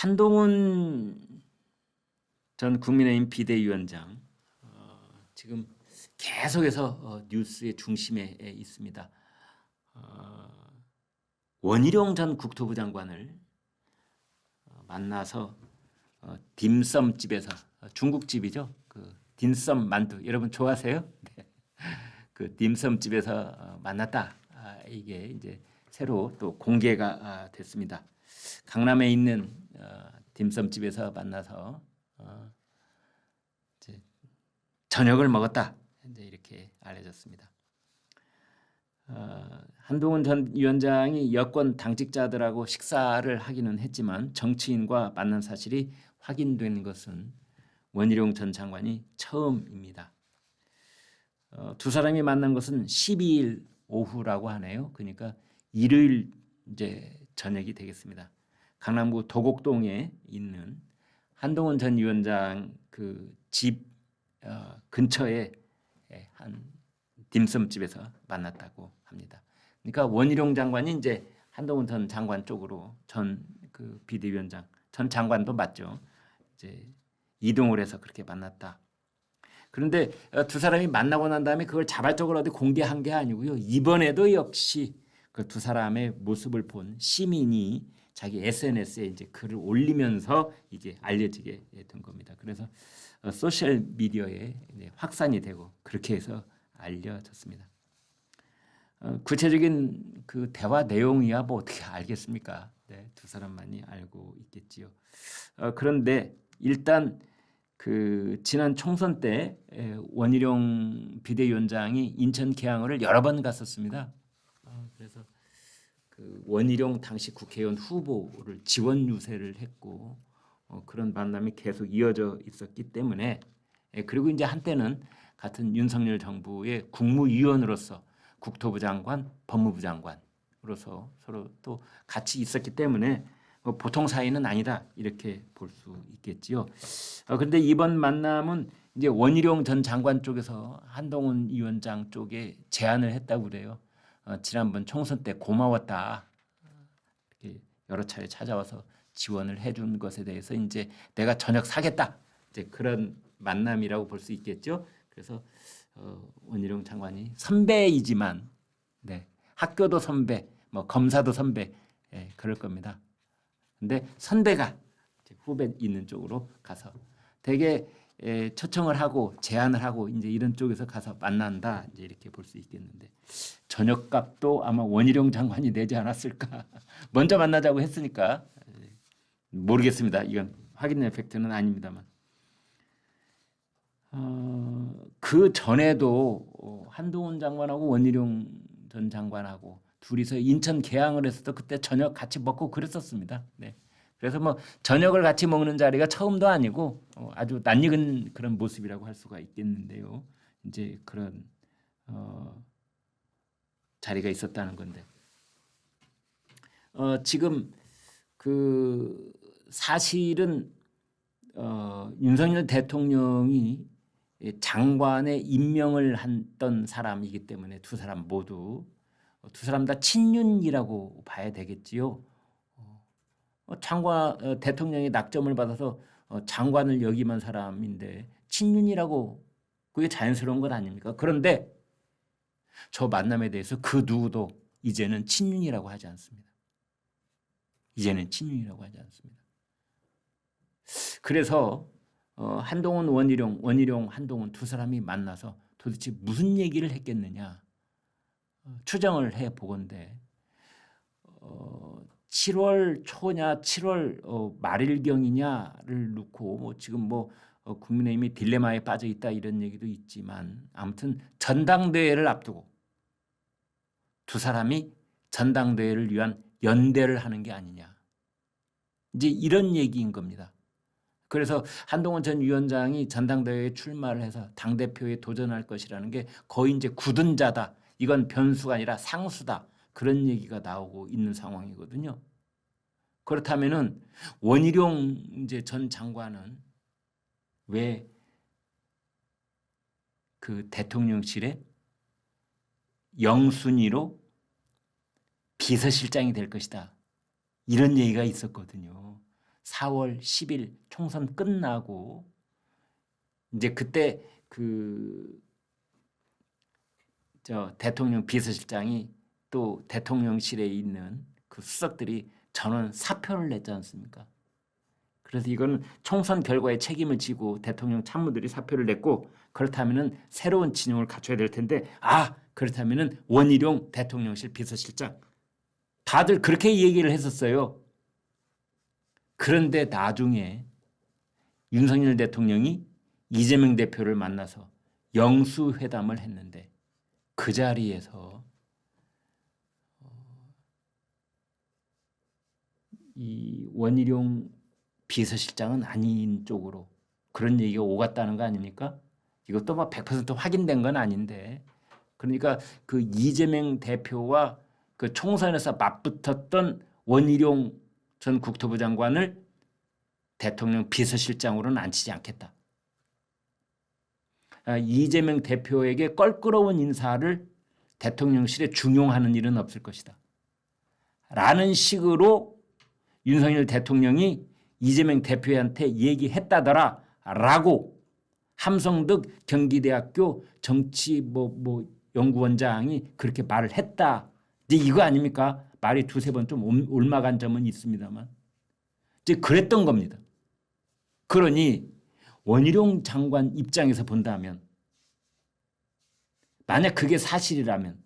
한동훈 전 국민의힘 비대위원장 어, 지금 계속해서 어, 뉴스의 중심에 에 있습니다. 어, 원희룡 전 국토부 장관을 어, 만나서 어, 딤섬 집에서 어, 중국집이죠. 그 딤섬 만두 여러분 좋아하세요? 네. 그 딤섬 집에서 어, 만났다. 아, 이게 이제 새로 또 공개가 아, 됐습니다. 강남에 있는 어, 딤섬 집에서 만나서 어, 저녁을 먹었다. 이제 이렇게 알려졌습니다. 어, 한동훈 전 위원장이 여권 당직자들하고 식사를 하기는 했지만 정치인과 만난 사실이 확인된 것은 원희룡 전 장관이 처음입니다. 어, 두 사람이 만난 것은 12일 오후라고 하네요. 그러니까 일요일 이제 저녁이 되겠습니다. 강남구 도곡동에 있는 한동훈 전 위원장 그집 어, 근처에 예, 한 딤섬집에서 만났다고 합니다. 그러니까 원희룡 장관이 이제 한동훈 전 장관 쪽으로 전 그 비대위원장 전 장관도 맞죠. 이제 이동을 해서 그렇게 만났다. 그런데 어, 두 사람이 만나고 난 다음에 그걸 자발적으로 어디 공개한 게 아니고요. 이번에도 역시 그 두 사람의 모습을 본 시민이 자기 SNS에 이제 글을 올리면서 이게 알려지게 된 겁니다. 그래서 어, 소셜 미디어에 확산이 되고 그렇게 해서 알려졌습니다. 어, 구체적인 그 대화 내용이야 뭐 어떻게 알겠습니까? 네, 두 사람만이 알고 있겠지요. 어, 그런데 일단 그 지난 총선 때 에, 원희룡 비대위원장이 인천 계양을 여러 번 갔었습니다. 어, 그래서 그 원희룡 당시 국회의원 후보를 지원 유세를 했고 어, 그런 만남이 계속 이어져 있었기 때문에 예, 그리고 이제 한때는 같은 윤석열 정부의 국무위원으로서 국토부 장관, 법무부 장관으로서 서로 또 같이 있었기 때문에 뭐 보통 사이는 아니다 이렇게 볼 수 있겠지요. 어, 그런데 이번 만남은 이제 원희룡 전 장관 쪽에서 한동훈 위원장 쪽에 제안을 했다고 그래요. 어, 지난번 총선 때 고마웠다. 이렇게 여러 차례 찾아와서 지원을 해준 것에 대해서 이제 내가 저녁 사겠다. 이제 그런 만남이라고 볼 수 있겠죠. 그래서 어, 원희룡 장관이 선배이지만 네, 학교도 선배, 뭐 검사도 선배, 예, 그럴 겁니다. 근데 선배가 후배 있는 쪽으로 가서 되게 에, 초청을 하고 제안을 하고 이제 이런 쪽에서 가서 만난다. 이제 이렇게 볼 수 있겠는데. 저녁값도 아마 원희룡 장관이 내지 않았을까. 먼저 만나자고 했으니까. 에, 모르겠습니다. 이건 확인된 팩트는 아닙니다만. 어, 그 전에도 어, 한동훈 장관하고 원희룡 전 장관하고 둘이서 인천 개항을 했어도 그때 저녁 같이 먹고 그랬었습니다. 네. 그래서 뭐 저녁을 같이 먹는 자리가 처음도 아니고 어, 아주 낯익은 그런 모습이라고 할 수가 있겠는데요. 이제 그런 어, 자리가 있었다는 건데 어, 지금 그 사실은 어, 윤석열 대통령이 장관에 임명을 했던 사람이기 때문에 두 사람 모두 어, 두 사람 다 친윤이라고 봐야 되겠지요. 어, 장관 어, 대통령이 낙점을 받아서 어, 장관을 역임한 사람인데 친윤이라고 그게 자연스러운 것 아닙니까? 그런데 저 만남에 대해서 그 누구도 이제는 친윤이라고 하지 않습니다. 이제는 친윤이라고 하지 않습니다. 그래서 어, 한동훈 원희룡, 원희룡 한동훈 두 사람이 만나서 도대체 무슨 얘기를 했겠느냐 어, 추정을 해 보건데 어, 7월 초냐 7월 어, 말일경이냐를 놓고 뭐 지금 뭐 어, 국민의힘이 딜레마에 빠져 있다 이런 얘기도 있지만 아무튼 전당대회를 앞두고 두 사람이 전당대회를 위한 연대를 하는 게 아니냐 이제 이런 얘기인 겁니다. 그래서 한동훈 전 위원장이 전당대회에 출마를 해서 당 대표에 도전할 것이라는 게 거의 이제 굳은 자다. 이건 변수가 아니라 상수다. 그런 얘기가 나오고 있는 상황이거든요. 그렇다면은 원희룡 이제 전 장관은 왜 그 대통령실에 영순위로 비서실장이 될 것이다. 이런 얘기가 있었거든요. 4월 10일 총선 끝나고 이제 그때 그 저 대통령 비서실장이 또 대통령실에 있는 그 수석들이 전원 사표를 냈지 않습니까? 그래서 이거는 총선 결과에 책임을 지고 대통령 참모들이 사표를 냈고 그렇다면은 새로운 진영을 갖춰야 될 텐데 아 그렇다면은 원희룡 대통령실 비서실장 다들 그렇게 얘기를 했었어요. 그런데 나중에 윤석열 대통령이 이재명 대표를 만나서 영수 회담을 했는데 그 자리에서 어, 이 원희룡 비서실장은 아닌 쪽으로 그런 얘기가 오갔다는 거 아닙니까? 이것도 뭐100% 확인된 건 아닌데 그러니까 그 이재명 대표와 그 총선에서 맞붙었던 원희룡 전 국토부 장관을 대통령 비서실장으로는 앉히지 않겠다. 아, 이재명 대표에게 껄끄러운 인사를 대통령실에 중용하는 일은 없을 것이다. 라는 식으로 윤석열 대통령이 이재명 대표한테 얘기했다더라 라고 함성득 경기대학교 정치 뭐, 뭐 연구원장이 그렇게 말을 했다. 이제 이거 아닙니까? 말이 두세 번 좀 올마간 점은 있습니다만. 이제 그랬던 겁니다. 그러니 원희룡 장관 입장에서 본다면 만약 그게 사실이라면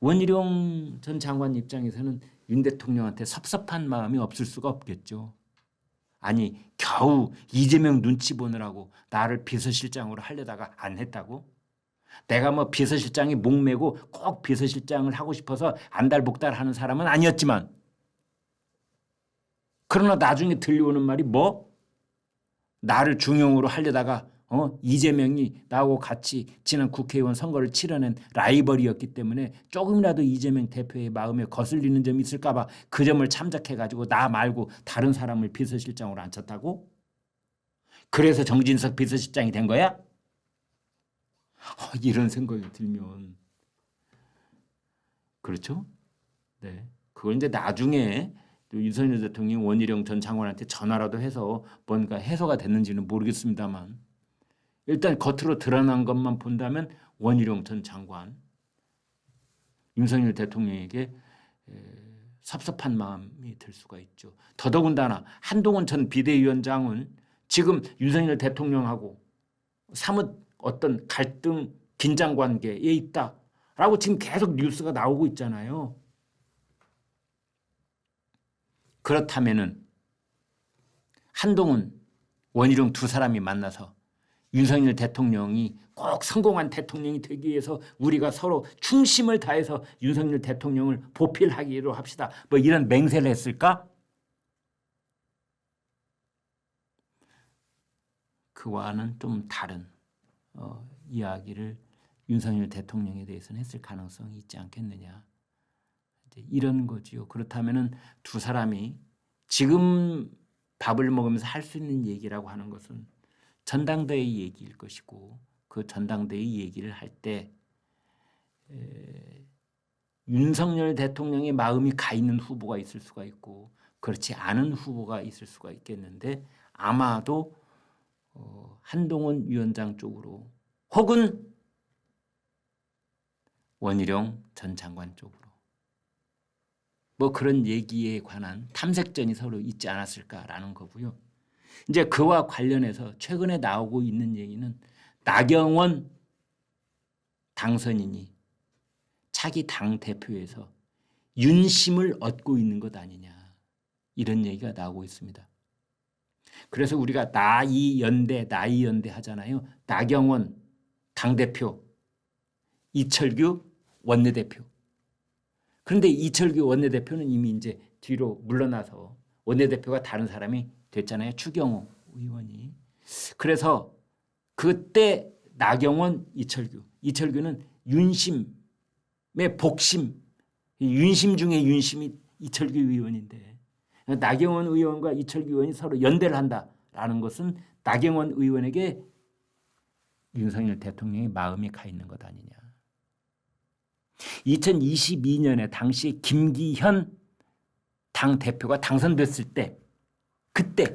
원희룡 전 장관 입장에서는 윤 대통령한테 섭섭한 마음이 없을 수가 없겠죠. 아니 겨우 이재명 눈치 보느라고 나를 비서실장으로 하려다가 안 했다고? 내가 뭐 비서실장이 목매고 꼭 비서실장을 하고 싶어서 안달복달 하는 사람은 아니었지만 그러나 나중에 들려오는 말이 뭐 나를 중용으로 하려다가 어 이재명이 나하고 같이 지난 국회의원 선거를 치러낸 라이벌이었기 때문에 조금이라도 이재명 대표의 마음에 거슬리는 점이 있을까봐 그 점을 참작해 가지고 나 말고 다른 사람을 비서실장으로 앉혔다고? 그래서 정진석 비서실장이 된 거야? 어, 이런 생각이 들면 그렇죠? 네, 그걸 이제 나중에 또 윤석열 대통령이 원희룡 전 장관한테 전화라도 해서 뭔가 해소가 됐는지는 모르겠습니다만 일단 겉으로 드러난 것만 본다면 원희룡 전 장관 윤석열 대통령에게 섭섭한 마음이 들 수가 있죠. 더더군다나 한동훈 전 비대위원장은 지금 윤석열 대통령하고 사뭇 어떤 갈등 긴장 관계에 있다라고 지금 계속 뉴스가 나오고 있잖아요. 그렇다면은 한동훈 원희룡 두 사람이 만나서 윤석열 대통령이 꼭 성공한 대통령이 되기 위해서 우리가 서로 충심을 다해서 윤석열 대통령을 보필하기로 합시다. 뭐 이런 맹세를 했을까? 그와는 좀 다른 어, 이야기를 윤석열 대통령에 대해서는 했을 가능성이 있지 않겠느냐. 이런 거지요. 그렇다면은 두 사람이 지금 밥을 먹으면서 할 수 있는 얘기라고 하는 것은 전당대회 얘기일 것이고 그 전당대회 얘기를 할 때 윤석열 대통령의 마음이 가 있는 후보가 있을 수가 있고 그렇지 않은 후보가 있을 수가 있겠는데 아마도 어, 한동훈 위원장 쪽으로 혹은 원희룡 전 장관 쪽으로 뭐 그런 얘기에 관한 탐색전이 서로 있지 않았을까라는 거고요. 이제 그와 관련해서 최근에 나오고 있는 얘기는 나경원 당선인이 차기 당 대표에서 윤심을 얻고 있는 것 아니냐 이런 얘기가 나오고 있습니다. 그래서 우리가 나이 연대 나이 연대 하잖아요. 나경원 당 대표, 이철규 원내대표. 그런데 이철규 원내대표는 이미 이제 뒤로 물러나서 원내대표가 다른 사람이 됐잖아요. 추경호 의원이. 그래서 그때 나경원, 이철규. 이철규는 윤심의 복심, 윤심 중에 윤심이 이철규 의원인데 나경원 의원과 이철규 의원이 서로 연대를 한다라는 것은 나경원 의원에게 윤석열 대통령의 마음이 가 있는 것 아니냐. 2022년에 당시 김기현 당 대표가 당선됐을 때 그때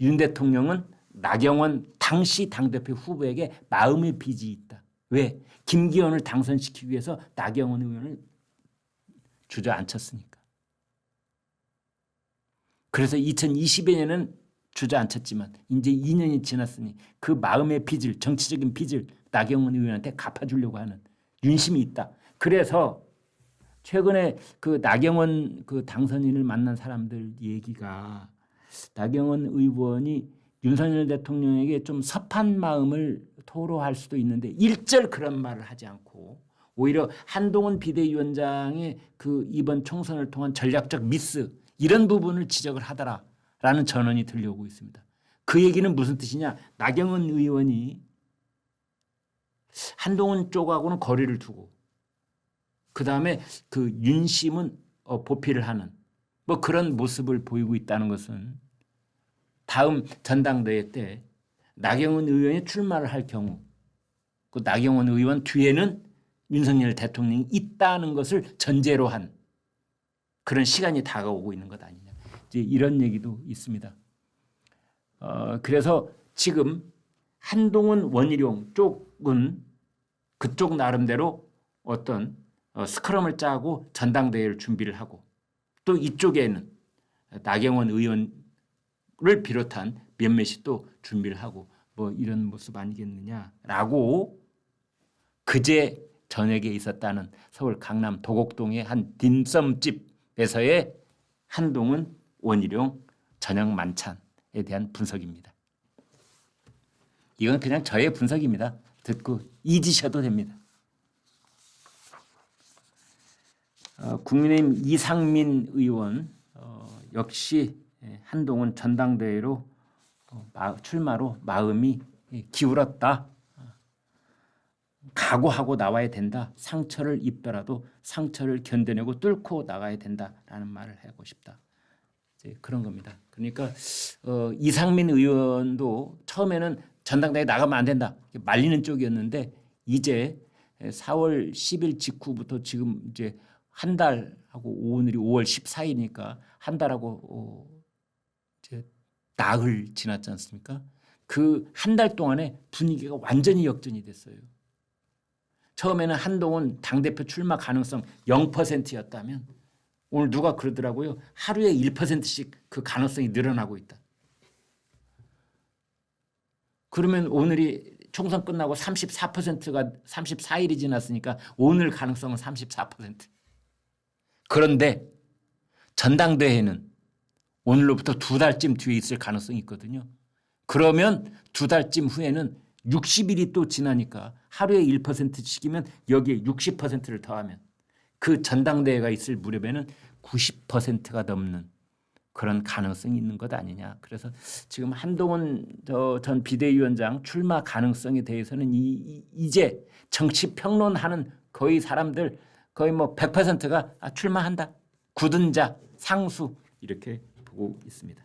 윤 대통령은 나경원 당시 당대표 후보에게 마음의 빚이 있다. 왜? 김기현을 당선시키기 위해서 나경원 의원을 주저앉혔으니까. 그래서 2020년에는 주저앉혔지만 이제 2년이 지났으니 그 마음의 빚을 정치적인 빚을 나경원 의원한테 갚아주려고 하는 윤심이 있다. 그래서 최근에 그 나경원 그 당선인을 만난 사람들 얘기가 나경원 의원이 윤석열 대통령에게 좀 섭한 마음을 토로할 수도 있는데 일절 그런 말을 하지 않고 오히려 한동훈 비대위원장의 그 이번 총선을 통한 전략적 미스 이런 부분을 지적을 하더라라는 전언이 들려오고 있습니다. 그 얘기는 무슨 뜻이냐? 나경원 의원이 한동훈 쪽하고는 거리를 두고 그 다음에 그 윤심은 어, 보필을 하는 뭐 그런 모습을 보이고 있다는 것은 다음 전당대회 때 나경원 의원이 출마를 할 경우 그 나경원 의원 뒤에는 윤석열 대통령이 있다는 것을 전제로 한 그런 시간이 다가오고 있는 것 아니냐 이제 이런 얘기도 있습니다. 어, 그래서 지금 한동훈 원희룡 쪽은 그쪽 나름대로 어떤 어, 스크럼을 짜고 전당대회를 준비를 하고 또 이쪽에는 나경원 의원을 비롯한 몇몇이 또 준비를 하고 뭐 이런 모습 아니겠느냐라고 그제 저녁에 있었다는 서울 강남 도곡동의 한 딤섬집에서의 한동훈 원희룡 저녁 만찬에 대한 분석입니다. 이건 그냥 저의 분석입니다. 듣고 잊으셔도 됩니다. 어, 국민의힘 이상민 의원 어, 역시 예, 한동훈 전당대회로 어, 마, 출마로 마음이 예, 기울었다. 각오하고 나와야 된다. 상처를 입더라도 상처를 견뎌내고 뚫고 나가야 된다라는 말을 하고 싶다. 이제 그런 겁니다. 그러니까 어, 이상민 의원도 처음에는 전당대회 나가면 안 된다 말리는 쪽이었는데 이제 4월 10일 직후부터 지금 이제 한 달하고 오늘이 5월 14일이니까 한 달하고 어, 이제 나흘 지났지 않습니까? 그 한 달 동안에 분위기가 완전히 역전이 됐어요. 처음에는 한동훈 당대표 출마 가능성 0%였다면 오늘 누가 그러더라고요. 하루에 1%씩 그 가능성이 늘어나고 있다. 그러면 오늘이 총선 끝나고 34%가 34일이 지났으니까 오늘 가능성은 34%. 그런데 전당대회는 오늘로부터 두 달쯤 뒤에 있을 가능성이 있거든요. 그러면 두 달쯤 후에는 60일이 또 지나니까 하루에 1%씩이면 여기에 60%를 더하면 그 전당대회가 있을 무렵에는 90%가 넘는 그런 가능성이 있는 것 아니냐. 그래서 지금 한동훈 전 비대위원장 출마 가능성에 대해서는 이, 이제 정치 평론하는 거의 사람들 거의 뭐 100%가 아, 출마한다. 굳은 자, 상수 이렇게 보고 있습니다.